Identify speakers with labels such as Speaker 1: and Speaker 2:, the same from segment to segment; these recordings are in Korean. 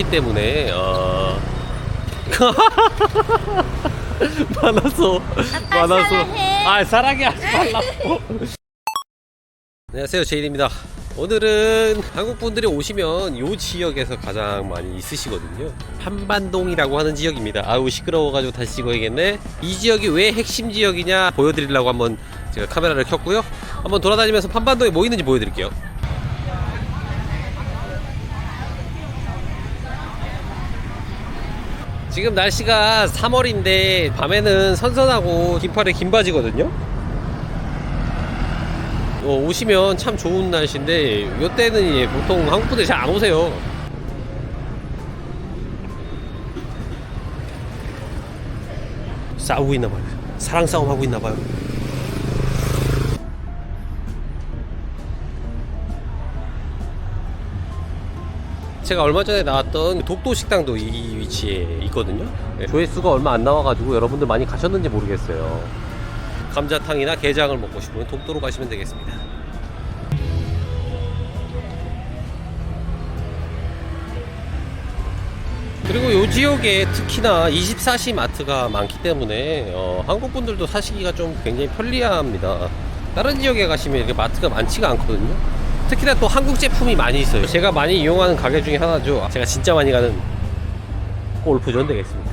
Speaker 1: 많기 때문에 어... 많아서 많아서.
Speaker 2: 사랑해.
Speaker 1: 아 사랑해 하지 말라고. 안녕하세요 제인입니다. 오늘은 한국 분들이 오시면 이 지역에서 가장 많이 있으시거든요. 한반동이라고 하는 지역입니다. 아우 시끄러워가지고 다시 찍어야겠네. 이 지역이 왜 핵심 지역이냐 보여드리려고 한번 제가 카메라를 켰고요. 한번 돌아다니면서 한반동에 뭐 있는지 보여드릴게요 지금 날씨가 3월인데 밤에는 선선하고 긴팔에 긴 바지거든요. 어, 오시면 참 좋은 날씨인데 이때는 예, 보통 한국 분들이 잘안 오세요. 싸우고 있나 봐요. 사랑 싸움 하고 있나 봐요. 제가 얼마 전에 나왔던 독도 식당도 이 위치에 있거든요. 네, 조회수가 얼마 안 나와가지고 여러분들 많이 가셨는지 모르겠어요. 감자탕이나 게장을 먹고 싶으면 독도로 가시면 되겠습니다. 그리고 이 지역에 특히나 24시 마트가 많기 때문에 어, 한국 분들도 사시기가 좀 굉장히 편리합니다. 다른 지역에 가시면 이렇게 마트가 많지가 않거든요. 특히나 또 한국 제품이 많이 있어요. 제가 많이 이용하는 가게 중에 하나죠. 제가 진짜 많이 가는 골프존 되겠습니다.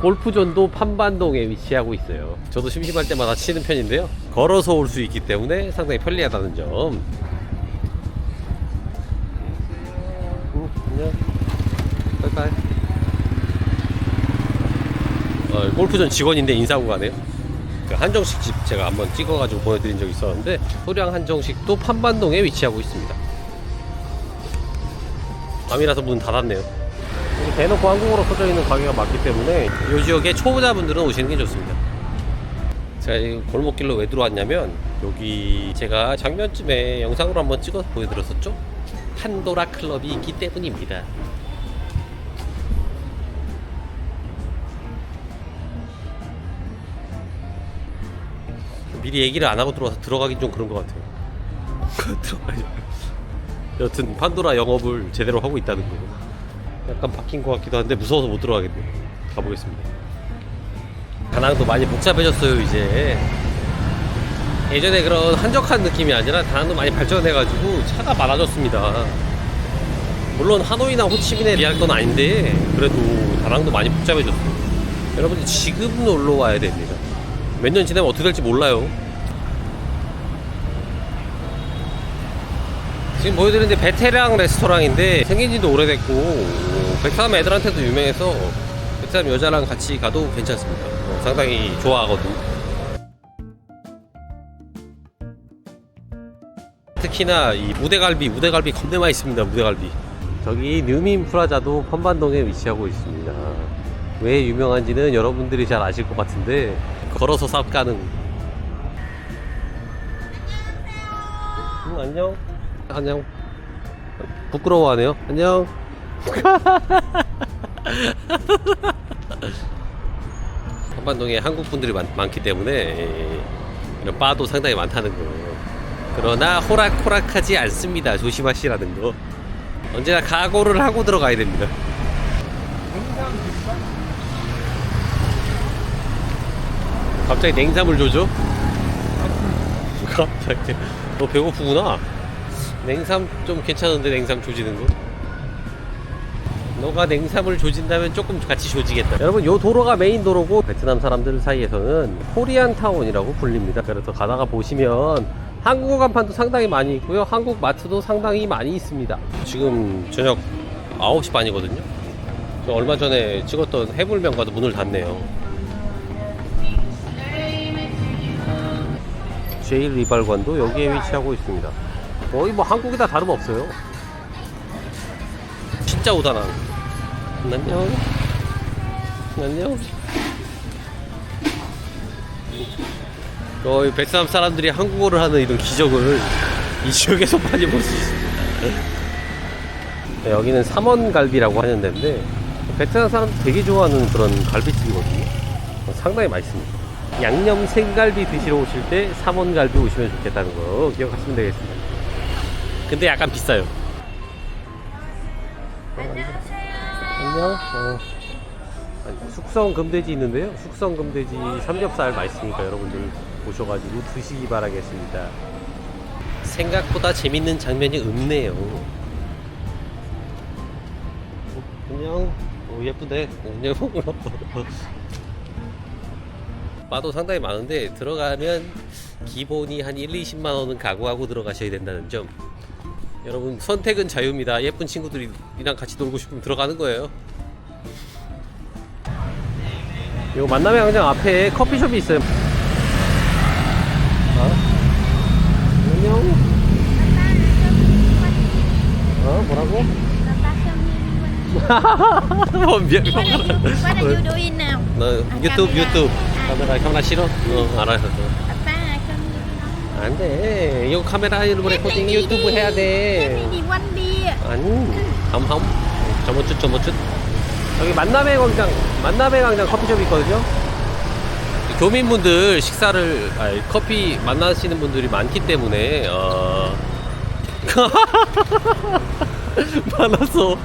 Speaker 1: 골프존도 판반동에 위치하고 있어요. 저도 심심할 때마다 치는 편인데요. 걸어서 올 수 있기 때문에 상당히 편리하다는 점. 음, 안녕. 빠이빠이. 어, 골프존 직원인데 인사하고 가네요. 그 한정식 집 제가 한번 찍어가지고 보여드린 적이 있었는데 소량 한정식도 판반동에 위치하고 있습니다. 밤이라서 문 닫았네요. 대놓고 한국어로 써져 있는 가게가 많기 때문에 이 지역에 초보자분들은 오시는 게 좋습니다. 제가 이 골목길로 왜 들어왔냐면 여기 제가 작년쯤에 영상으로 한번 찍어서 보여드렸었죠? 판도라 클럽이 있기 때문입니다. 미리 얘기를 안 하고 들어와서 들어가긴 좀 그런 것 같아요. 들어가죠. 여튼 판도라 영업을 제대로 하고 있다는 거. 약간 바뀐 것 같기도 한데 무서워서 못 들어가겠네요. 가보겠습니다. 다낭도 많이 복잡해졌어요 이제. 예전에 그런 한적한 느낌이 아니라 다낭도 많이 발전해가지고 차가 많아졌습니다. 물론 하노이나 호치민에 비할 건 아닌데 그래도 다낭도 많이 복잡해졌어요. 여러분들 지금 놀러 와야 됩니다. 몇 년 지나면 어떻게 될지 몰라요. 지금 보여드리는데 베테랑 레스토랑인데 생긴 지도 오래됐고 어, 베트남 애들한테도 유명해서 베트남 여자랑 같이 가도 괜찮습니다. 어, 상당히 좋아하거든. 특히나 이 무대갈비, 무대갈비 겁내 맛있습니다. 무대갈비. 저기 뉴민 프라자도 판반동에 위치하고 있습니다. 왜 유명한지는 여러분들이 잘 아실 것 같은데 걸어서 쌉 가능. 음, 안녕. 안녕. 부끄러워하네요. 안녕. 한반동에 한국 분들이 많, 많기 때문에 예, 이런 바도 상당히 많다는 거. 그러나 호락호락하지 않습니다. 조심하시라는 거. 언제나 각오를 하고 들어가야 됩니다. 갑자기 냉삼을 줘줘? 갑자기. 너 배고프구나. 냉삼 좀 괜찮은데 냉삼 조지는 거? 너가 냉삼을 조진다면 조금 같이 조지겠다. 여러분 요 도로가 메인 도로고 베트남 사람들 사이에서는 코리안 타운이라고 불립니다. 그래서 가다가 보시면 한국어 간판도 상당히 많이 있고요. 한국 마트도 상당히 많이 있습니다. 지금 저녁 9시 반이거든요. 저 얼마 전에 찍었던 해불명가도 문을 닫네요 제일 리발관도 여기에 위치하고 있습니다. 거의 뭐 한국이다 다름없어요. 진짜 오다나. 안녕. 안녕. 베트남 사람들이 한국어를 하는 이런 기적을 이 지역에서 많이 볼 수 있습니다. 네, 여기는 삼원갈비라고 하는 데인데 베트남 사람들 되게 좋아하는 그런 갈비집이거든요. 상당히 맛있습니다. 양념 생갈비 드시러 오실 때 삼원갈비 오시면 좋겠다는 거 기억하시면 되겠습니다. 근데 약간 비싸요.
Speaker 2: 안녕하세요.
Speaker 1: 안녕. 어. 아니, 숙성 금돼지 있는데요. 숙성 금돼지 삼겹살 맛있으니까 여러분들 오셔가지고 드시기 바라겠습니다. 생각보다 재밌는 장면이 없네요. 어, 안녕. 오, 예쁘네. 안녕. 바도 상당히 많은데 들어가면 기본이 한 1, 20만 원은 각오하고 들어가셔야 된다는 점. 여러분 선택은 자유입니다. 예쁜 친구들이랑 같이 놀고 싶으면 들어가는 거예요. 요 만남의 광장 앞에 커피숍이 있어요. 어? 안녕. 어 뭐라고? 뭐 미안.
Speaker 2: Now?
Speaker 1: 나 유튜브 유튜브 카메라 카메라 싫어? 어 알아서.
Speaker 2: Papa, come
Speaker 1: 안돼 이거 카메라 이거 레코딩 유튜브 해야
Speaker 2: Let
Speaker 1: 돼.
Speaker 2: me one beer.
Speaker 1: 아니 함함 저번주 저번주 여기 만남의 광장 만남의 광장 커피숍이 있거든요 교민분들 식사를 아니, 커피 만나시는 분들이 많기 때문에 어 많아서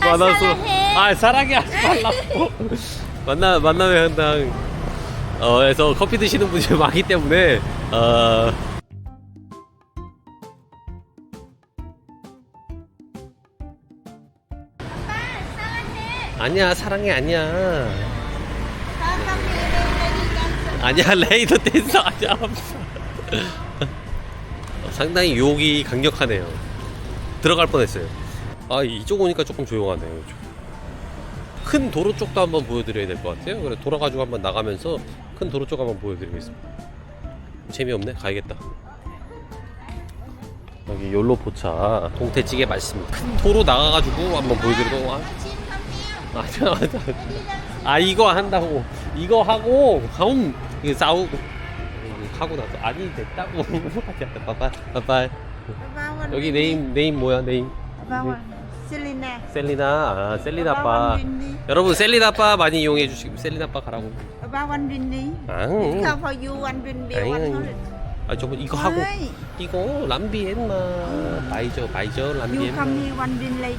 Speaker 2: 아빠
Speaker 1: 많아서
Speaker 2: 사랑해.
Speaker 1: 아 사랑해 하지 말라고 만나 만남의 광장 어에서 커피 드시는 분들이 많기 때문에 어. 아니야 사랑해 아니야. 아니야 레이더 댄서 아니야 상당히 유혹이 강력하네요 들어갈 뻔했어요 아 이쪽 오니까 조금 조용하네요. 큰 도로 쪽도 한번 보여드려야 될 것 같아요. 그래 돌아가지고 한번 나가면서 큰 도로 쪽 한번 보여드리겠습니다. 재미없네? 가야겠다. 여기 열로 포차 동태찌개 맛있습니다. 큰 도로 나가가지고 한번 보여드리고 와. 맞아 맞아 아 이거 한다고. 이거 하고 가움 이거 싸우고. 하고 나서 아니 됐다고. 빠빠 빠빠 여기. 네임 네임 뭐야 네임
Speaker 2: Selena.
Speaker 1: 셀리나 아 셀리나 아빠. 여러분 셀리나 아빠 많이 이용해 주시고 셀리나 아빠 가라고
Speaker 2: one drink đi.
Speaker 1: 아,
Speaker 2: Come for you, one
Speaker 1: 아잉.
Speaker 2: hundred.
Speaker 1: 아 저번 이거 하고 이거 람비 했나 마이저 마이저 람비
Speaker 2: you come here, one lady.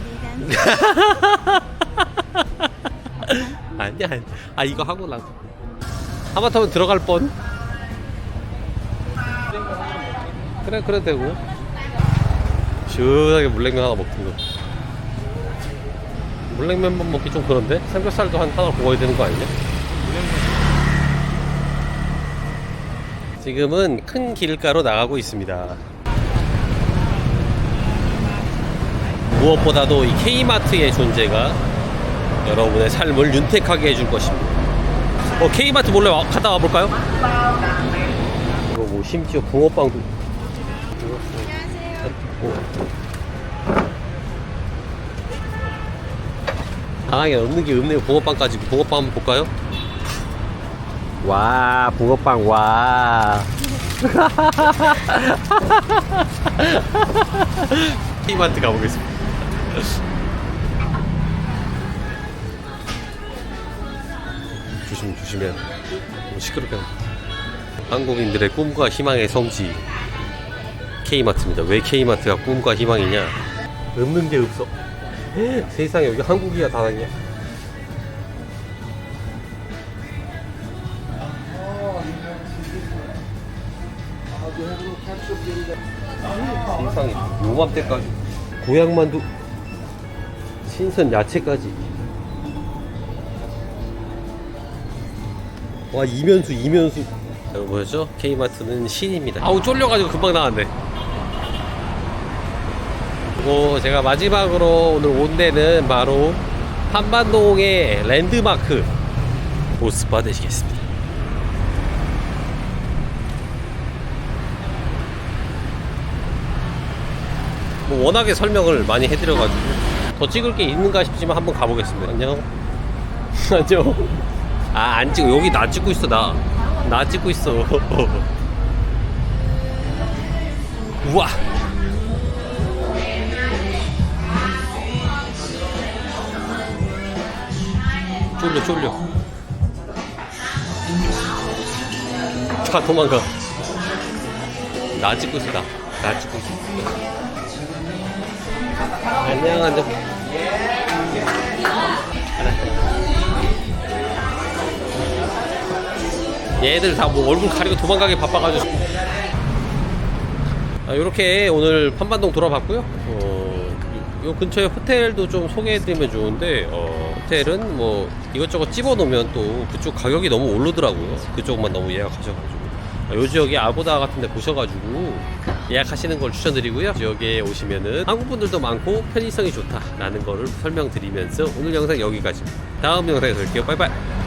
Speaker 1: 아니야 아니. 아 이거 하고 나 하마터면 들어갈 뻔 그래 그래 되고 시원하게 물냉면 하나 먹는 거 물냉면만 먹기 좀 그런데? 삼겹살도 한 하나 구워야 되는 거 아니냐? 지금은 큰 길가로 나가고 있습니다. 무엇보다도 이 K마트의 존재가 여러분의 삶을 윤택하게 해줄 것입니다. 어, K마트 몰래 와- 갔다 와볼까요? 이거 뭐 심지어 붕어빵도 당하 게 없는 게 없네요. 붕어빵까지 붕어빵 한번 볼까요? 와 붕어빵 와 K마트 가보겠습니다. 조심 조심해. 시끄럽게. 한국인들의 꿈과 희망의 성지 K마트입니다. 왜 K마트가 꿈과 희망이냐? 없는 게 없어. 세상에 여기 한국이야 다행이야. 세상에 요맘때까지. 고향만두 신선 야채까지. 와 이면수 이면수. 여러분 보였죠? K마트는 신입니다. 아우 쫄려가지고 금방 나왔네 그리고 제가 마지막으로 오늘 온 데는 바로 한반동의 랜드마크 보스바 되시겠습니다. 뭐 워낙에 설명을 많이 해드려가지고 더 찍을 게 있는가 싶지만 한번 가보겠습니다. 안녕. 안녕. 아 안 찍어 여기 나 찍고 있어 나. 나 찍고 있어. 우와 쫄려 쫄려. 차 도망가. 나 찍고 있어 나, 나 찍고 있어. 안녕 안녕. 얘들 다 뭐 얼굴 가리고 도망가게 바빠가지고. 아, 이렇게 오늘 판반동 돌아봤고요. 어, 요 근처에 호텔도 좀 소개해드리면 좋은데 어, 호텔은 뭐 이것저것 집어놓으면 또 그쪽 가격이 너무 오르더라고요. 그쪽만 너무 예약하셔가지고. 아, 요 지역에 아고다 같은 데 보셔가지고 예약하시는 걸 추천드리고요. 지역에 오시면은 한국분들도 많고 편의성이 좋다라는 거를 설명드리면서 오늘 영상 여기까지입니다 다음 영상에서 뵐게요. 빠이빠이